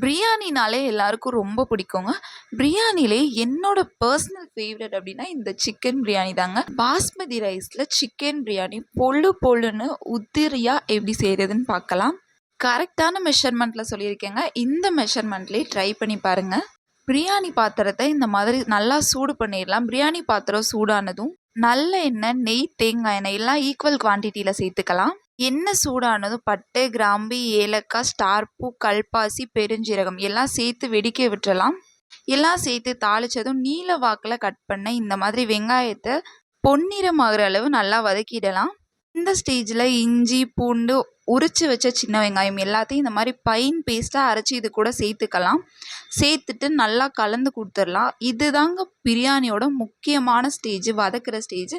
பிரியாணினாலே எல்லாருக்கும் ரொம்ப பிடிக்குங்க. பிரியாணிலே என்னோட பர்சனல் ஃபேவரட் அப்படின்னா இந்த சிக்கன் பிரியாணி தாங்க. பாஸ்மதி ரைஸில் சிக்கன் பிரியாணி பொழு பொழுன்னு உதிரியாக எப்படி செய்கிறதுன்னு பார்க்கலாம். கரெக்டான மெஷர்மெண்ட்டில் சொல்லியிருக்கேங்க. இந்த மெஷர்மெண்ட்லேயே ட்ரை பண்ணி பாருங்கள் பிரியாணி பாத்திரத்தை இந்த மாதிரி நல்லா சூடு பண்ணிடலாம். பிரியாணி பாத்திரம் சூடானதும் நல்ல எண்ணெய் நெய் தேங்காய் எண்ணெய் எல்லாம் ஈக்குவல் குவான்டிட்டியில் சேர்த்துக்கலாம். எண்ணெய் சூடானதும் பட்டை கிராம்பு ஏலக்காய் ஸ்டார் பூ கல்பாசி பெருஞ்சீரகம் எல்லாம் சேர்த்து வெடிக்க விட்டுறலாம். எல்லாம் சேர்த்து தாளிச்சதும் நீல வாக்கில் கட் பண்ண இந்த மாதிரி வெங்காயத்தை பொன்னிறமாகிற அளவு நல்லா வதக்கிடலாம். இந்த ஸ்டேஜில் இஞ்சி பூண்டு உரிச்சு வச்ச சின்ன வெங்காயம் எல்லாத்தையும் இந்த மாதிரி பைன் பேஸ்ட்டாக அரைச்சி இது கூட சேர்த்துக்கலாம். சேர்த்துட்டு நல்லா கலந்து கொடுத்துடலாம். இதுதாங்க பிரியாணியோட முக்கியமான ஸ்டேஜ் வதக்குற ஸ்டேஜ்.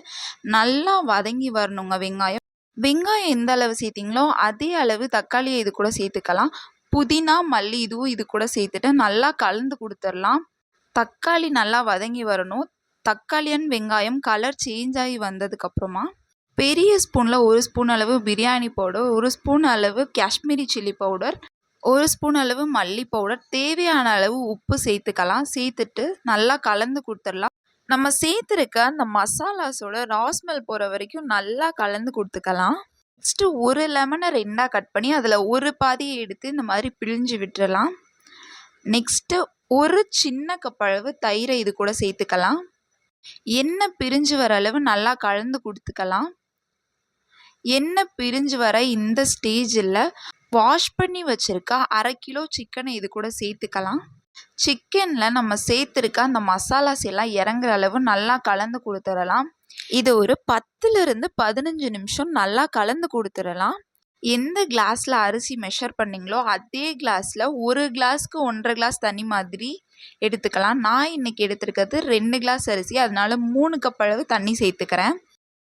நல்லா வதங்கி வரணுங்க வெங்காயம். வெங்காயம் எந்த அளவு சேர்த்திங்களோ அதே அளவு தக்காளியை இது கூட சேர்த்துக்கலாம். புதினா மல்லி இதுவும் இது கூட சேர்த்துட்டு நல்லா கலந்து கொடுத்துடலாம். தக்காளி நல்லா வதங்கி வரணும். தக்காளியன் வெங்காயம் கலர் சேஞ்ச் ஆகி வந்ததுக்கப்புறமா பெரிய ஸ்பூனில் ஒரு ஸ்பூன் அளவு பிரியாணி பவுடர் ஒரு ஸ்பூன் அளவு காஷ்மீரி சில்லி பவுடர் ஒரு ஸ்பூன் அளவு மல்லி பவுடர் தேவையான அளவு உப்பு சேர்த்துக்கலாம். சேர்த்துட்டு நல்லா கலந்து கொடுத்துடலாம். நம்ம சேர்த்துருக்க அந்த மசாலாஸோட ராஸ்மெல் போகிற வரைக்கும் நல்லா கலந்து கொடுத்துக்கலாம். நெக்ஸ்ட்டு ஒரு லெமனை ரெண்டாக கட் பண்ணி அதில் ஒரு பாதியை எடுத்து இந்த மாதிரி பிழிஞ்சு விட்டுறலாம். நெக்ஸ்ட்டு ஒரு சின்ன கப்பளவு தயிரை இது கூட சேர்த்துக்கலாம். எண்ணெய் பிரிஞ்சு வர அளவு நல்லா கலந்து கொடுத்துக்கலாம். எண்ணெய் பிரிஞ்சு வர இந்த ஸ்டேஜில் வாஷ் பண்ணி வச்சுருக்க அரை கிலோ சிக்கனை இது கூட சேர்த்துக்கலாம். சிக்கனில் நம்ம சேர்த்துருக்க அந்த மசாலாஸ் எல்லாம் இறங்குற அளவு நல்லா கலந்து கொடுத்துடலாம். இது ஒரு பத்துலேருந்து பதினஞ்சு நிமிஷம் நல்லா கலந்து கொடுத்துடலாம். எந்த கிளாஸில் அரிசி மெஷர் பண்ணிங்களோ அதே கிளாஸில் ஒரு கிளாஸ்க்கு ஒன்றரை கிளாஸ் தண்ணி மாதிரி எடுத்துக்கலாம். நான் இன்றைக்கி எடுத்துருக்கிறது ரெண்டு கிளாஸ் அரிசி அதனால மூணு கப் அளவு தண்ணி சேர்த்துக்கிறேன்.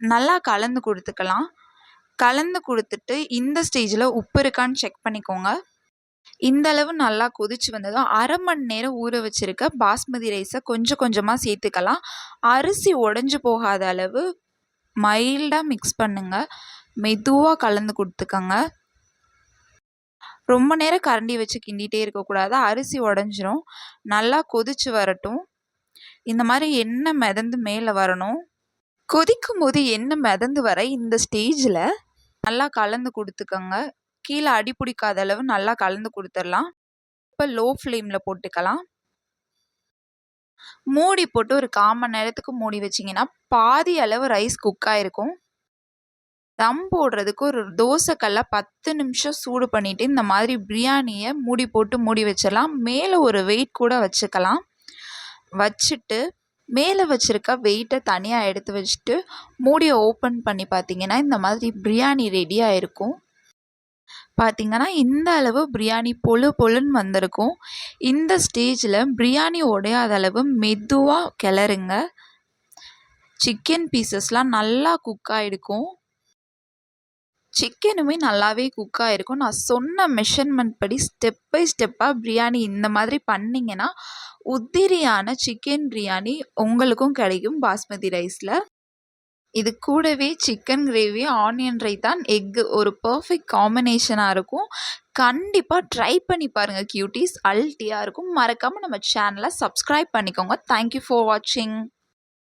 நல்லா கலந்து கொடுத்துக்கலாம். கலந்து கொடுத்துட்டு இந்த ஸ்டேஜில் உப்பு இருக்கான்னு செக் பண்ணிக்கோங்க. இந்த அளவு நல்லா கொதிச்சு வந்ததும் அரை மணி நேரம் ஊற வச்சுருக்க பாஸ்மதி ரைஸை கொஞ்சம் கொஞ்சமாக சேர்த்துக்கலாம். அரிசி உடஞ்சி போகாத அளவு மைல்டாக மிக்ஸ் பண்ணுங்கள் மெதுவாக கலந்து கொடுத்துக்கோங்க. ரொம்ப நேரம் கரண்டி வச்சு கிண்டிகிட்டே இருக்கக்கூடாது அரிசி உடஞ்சிரும். நல்லா கொதிச்சு வரட்டும். இந்த மாதிரி எண்ணெய் மிதந்து மேலே வரணும். கொதிக்கும் போது எண்ணெய் மிதந்து வர இந்த ஸ்டேஜில் நல்லா கலந்து கொடுத்துக்கோங்க. கீழே அடி பிடிக்காத அளவு நல்லா கலந்து கொடுத்துடலாம். இப்போ லோ ஃப்ளேமில் போட்டுக்கலாம். மூடி போட்டு ஒரு கால் மணி நேரத்துக்கு மூடி வச்சிங்கன்னா பாதி அளவு ரைஸ் குக் ஆகிருக்கும் தம் போடுறதுக்கு ஒரு தோசைக்கல்ல பத்து நிமிஷம் சூடு பண்ணிவிட்டு இந்த மாதிரி பிரியாணியை மூடி போட்டு மூடி வச்சிடலாம். மேலே ஒரு வெயிட் கூட வச்சுக்கலாம். வச்சுட்டு மேலே வச்சுருக்க வெயிட்டை தனியாக எடுத்து வச்சுட்டு மூடியை ஓப்பன் பண்ணி பார்த்தீங்கன்னா இந்த மாதிரி பிரியாணி ரெடியாக இருக்கும். பார்த்திங்கன்னா இந்த அளவு பிரியாணி பொழு பொழுன்னு வந்திருக்கும். இந்த ஸ்டேஜில் பிரியாணி உடையாத அளவு மெதுவாக கிளறுங்க. சிக்கன் பீசஸ்லாம் நல்லா குக் ஆகிருக்கும் சிக்கனுமே நல்லாவே குக் ஆகிருக்கும் நான் சொன்ன மெஷர்மெண்ட் படி ஸ்டெப் பை ஸ்டெப்பாக பிரியாணி இந்த மாதிரி பண்ணிங்கன்னா உதிரியான சிக்கன் பிரியாணி உங்களுக்கும் கிடைக்கும் பாஸ்மதி ரைஸில் இது கூடவே சிக்கன் கிரேவி ஆனியன் ரைத்தான் எக்கு ஒரு பர்ஃபெக்ட் காம்பினேஷனாக இருக்கும். கண்டிப்பாக ட்ரை பண்ணி பாருங்கள் க்யூட்டீஸ் அல்ட்டியாக இருக்கும். மறக்காமல் நம்ம சேனலை சப்ஸ்கிரைப் பண்ணிக்கோங்க. தேங்க்யூ ஃபார் வாட்சிங்